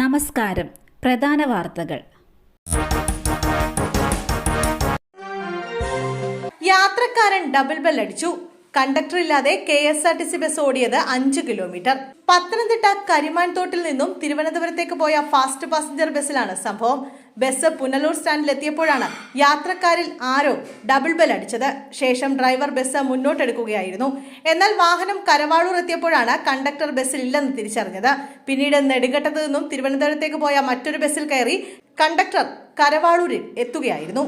നമസ്കാരം. പ്രധാന വാർത്തകൾ. യാത്രക്കാരൻ ഡബിൾ ബെൽ അടിച്ചു കണ്ടക്ടർ ഇല്ലാതെ K S R T C bus ഓടിയത് അഞ്ച് കിലോമീറ്റർ. പത്തനംതിട്ട കരിമാൻ തോട്ടിൽ നിന്നും തിരുവനന്തപുരത്തേക്ക് പോയ ഫാസ്റ്റ് പാസഞ്ചർ ബസ്സിലാണ് സംഭവം. ബസ് പുനലൂർ സ്റ്റാൻഡിൽ എത്തിയപ്പോഴാണ് യാത്രക്കാരിൽ ആരോ ഡബിൾ ബെൽ അടിച്ചത്. ശേഷം ഡ്രൈവർ ബസ് മുന്നോട്ടെടുക്കുകയായിരുന്നു. എന്നാൽ വാഹനം കരവാളൂർ എത്തിയപ്പോഴാണ് കണ്ടക്ടർ ബസ്സിൽ ഇല്ലെന്ന് തിരിച്ചറിഞ്ഞത്. പിന്നീട് നെടുങ്കട്ടത്തു നിന്നും തിരുവനന്തപുരത്തേക്ക് പോയ മറ്റൊരു ബസ്സിൽ കയറി കണ്ടക്ടർ കരവാളൂരിൽ എത്തുകയായിരുന്നു.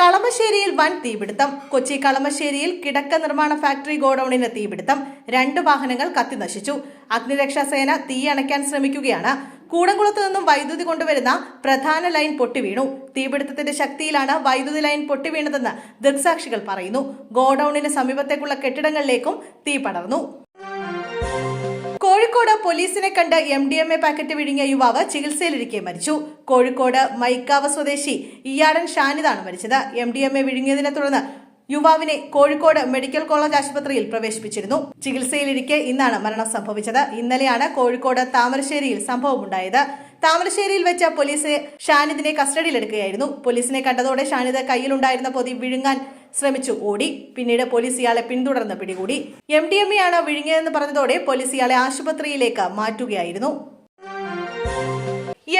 കളമശ്ശേരിയിൽ വൻ തീപിടുത്തം. കൊച്ചി കളമശ്ശേരിയിൽ കിടക്ക നിർമ്മാണ ഫാക്ടറി ഗോഡൌണിന് തീപിടുത്തം. രണ്ട് വാഹനങ്ങൾ കത്തിനശിച്ചു അഗ്നിരക്ഷാ സേന തീ അണയ്ക്കാൻ ശ്രമിക്കുകയാണ്. കൂടംകുളത്ത് നിന്നും വൈദ്യുതി കൊണ്ടുവരുന്ന പ്രധാന ലൈൻ പൊട്ടിവീണു തീപിടുത്തത്തിന്റെ ശക്തിയിലാണ് വൈദ്യുതി ലൈൻ പൊട്ടിവീണതെന്ന് ദൃക്സാക്ഷികൾ പറയുന്നു. ഗോഡൌണിന് സമീപത്തേക്കുള്ള കെട്ടിടങ്ങളിലേക്കും തീ പടർന്നു. കോഴിക്കോട് പോലീസിനെ കണ്ട് M D M A packet വിഴുങ്ങിയ യുവാവ് ചികിത്സയിലിരിക്കെ മരിച്ചു. കോഴിക്കോട് മൈക്കാവ് സ്വദേശി ഇയാടൻ ഷാനിദാണ് മരിച്ചത്. എം ഡി എം എ വിഴുങ്ങിയതിനെ തുടർന്ന് യുവാവിനെ കോഴിക്കോട് മെഡിക്കൽ കോളേജ് ആശുപത്രിയിൽ പ്രവേശിപ്പിച്ചിരുന്നു. ചികിത്സയിലിരിക്കെ ഇന്നാണ് മരണം സംഭവിച്ചത്. ഇന്നലെയാണ് കോഴിക്കോട് താമരശ്ശേരിയിൽ സംഭവമുണ്ടായത്. താമരശ്ശേരിയിൽ വെച്ച പോലീസ് ഷാനിദിനെ കസ്റ്റഡിയിലെടുക്കുകയായിരുന്നു. പോലീസിനെ കണ്ടതോടെ ഷാനിദ് കയ്യിലുണ്ടായിരുന്ന പൊതി വിഴുങ്ങാൻ ശ്രമിച്ചു ഓടി പിന്നീട് പോലീസ് ഇയാളെ പിന്തുടർന്ന് പിടികൂടി. എം ഡി എം എ ആണ് വിഴുങ്ങിയതെന്ന് പറഞ്ഞതോടെ പോലീസ് ഇയാളെ ആശുപത്രിയിലേക്ക് മാറ്റുകയായിരുന്നു.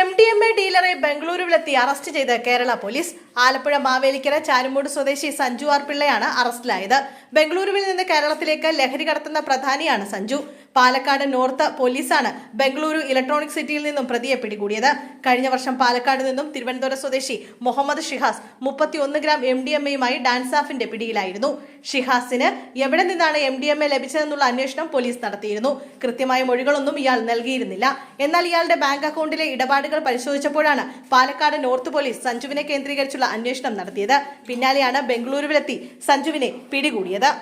എം ഡി എം എ ഡീലറെ ബംഗളൂരുവിലെത്തി അറസ്റ്റ് ചെയ്ത കേരള പോലീസ്. ആലപ്പുഴ മാവേലിക്കര ചാരുമൂട് സ്വദേശി സഞ്ജു ആർ പിള്ളയാണ് അറസ്റ്റിലായത്. ബംഗളൂരുവിൽ നിന്ന് കേരളത്തിലേക്ക് ലഹരി കടത്തുന്ന പ്രധാനിയാണ് സഞ്ജു. പാലക്കാട് നോർത്ത് പോലീസാണ് ബംഗളൂരു ഇലക്ട്രോണിക് സിറ്റിയിൽ നിന്നും പ്രതിയെ പിടികൂടിയത്. കഴിഞ്ഞ വർഷം പാലക്കാട് നിന്നും തിരുവനന്തപുരം സ്വദേശി മുഹമ്മദ് ഷിഹാസ് മുപ്പത്തിയൊന്ന് ഗ്രാം എം ഡി എം എയുമായി ഡാൻസാഫിന്റെ പിടിയിലായിരുന്നു. ഷിഹാസിന് എവിടെ നിന്നാണ് എം ഡി എം എ ലഭിച്ചതെന്നുള്ള അന്വേഷണം പോലീസ് നടത്തിയിരുന്നു. കൃത്യമായ മൊഴികളൊന്നും ഇയാൾ നൽകിയിരുന്നില്ല. എന്നാൽ ഇയാളുടെ ബാങ്ക് അക്കൗണ്ടിലെ ഇടപാടുകൾ പരിശോധിച്ചപ്പോഴാണ് പാലക്കാട് നോർത്ത് പോലീസ് സഞ്ജുവിനെ കേന്ദ്രീകരിച്ചുള്ള അന്വേഷണം നടത്തിയത്. പിന്നാലെയാണ് ബംഗളൂരുവിലെത്തി സഞ്ജുവിനെ പിടികൂടിയത്.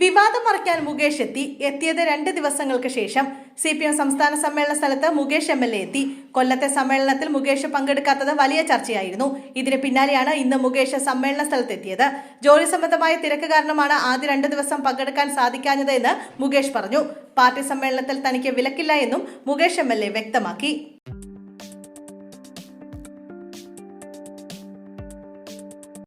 വിവാദം മറിക്കാൻ മുകേഷ് എത്തി. എത്തിയത് രണ്ട് ദിവസങ്ങൾക്ക് ശേഷം സി പി എം സംസ്ഥാന സമ്മേളന സ്ഥലത്ത് മുകേഷ് എം എൽ എ എത്തി. കൊല്ലത്തെ സമ്മേളനത്തിൽ മുകേഷ് പങ്കെടുക്കാത്തത് വലിയ ചർച്ചയായിരുന്നു. ഇതിന് പിന്നാലെയാണ് ഇന്ന് മുകേഷ് സമ്മേളന സ്ഥലത്തെത്തിയത്. ജോലി സംബന്ധമായ തിരക്ക് കാരണമാണ് ആദ്യ രണ്ട് ദിവസം പങ്കെടുക്കാൻ സാധിക്കാഞ്ഞത് എന്ന് മുകേഷ് പറഞ്ഞു. പാർട്ടി സമ്മേളനത്തിൽ തനിക്ക് വിലക്കില്ല എന്നും മുകേഷ് എം വ്യക്തമാക്കി.